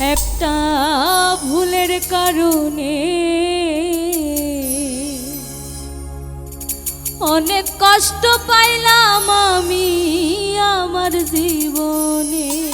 একটা ভুলের কারণে অনেক কষ্ট পাইলাম আমি আমার জীবনে।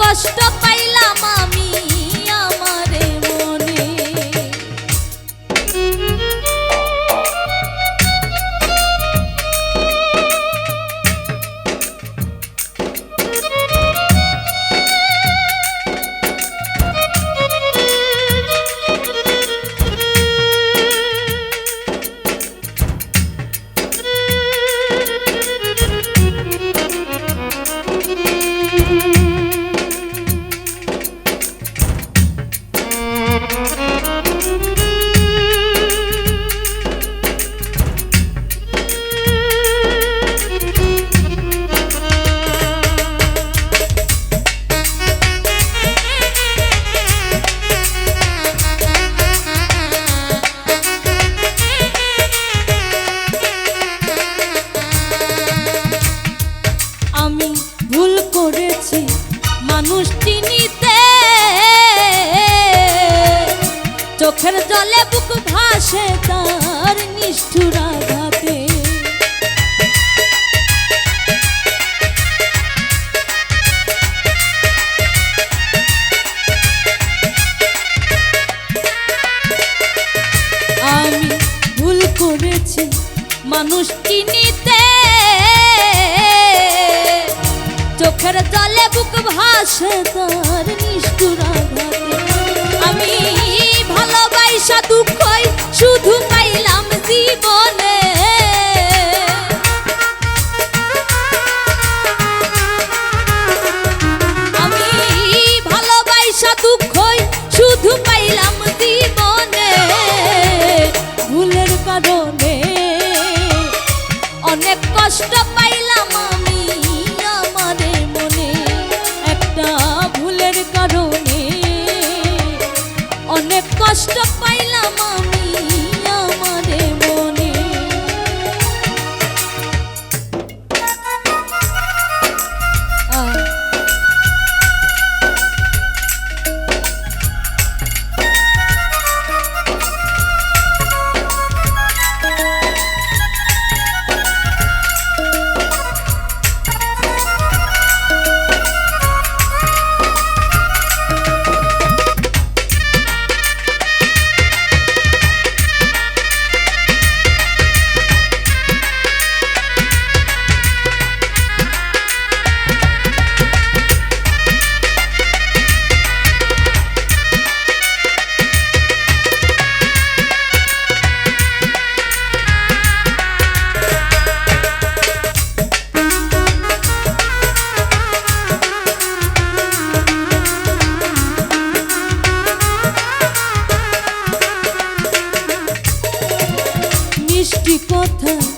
কষ্ট চোখের জলে বুক ভাসে তার নিষ্ঠুরা আঘাতে। আমি ভুল করেছি, মানুষ চিনিতে চোখের জলে বুক ভাসে তার একই কথা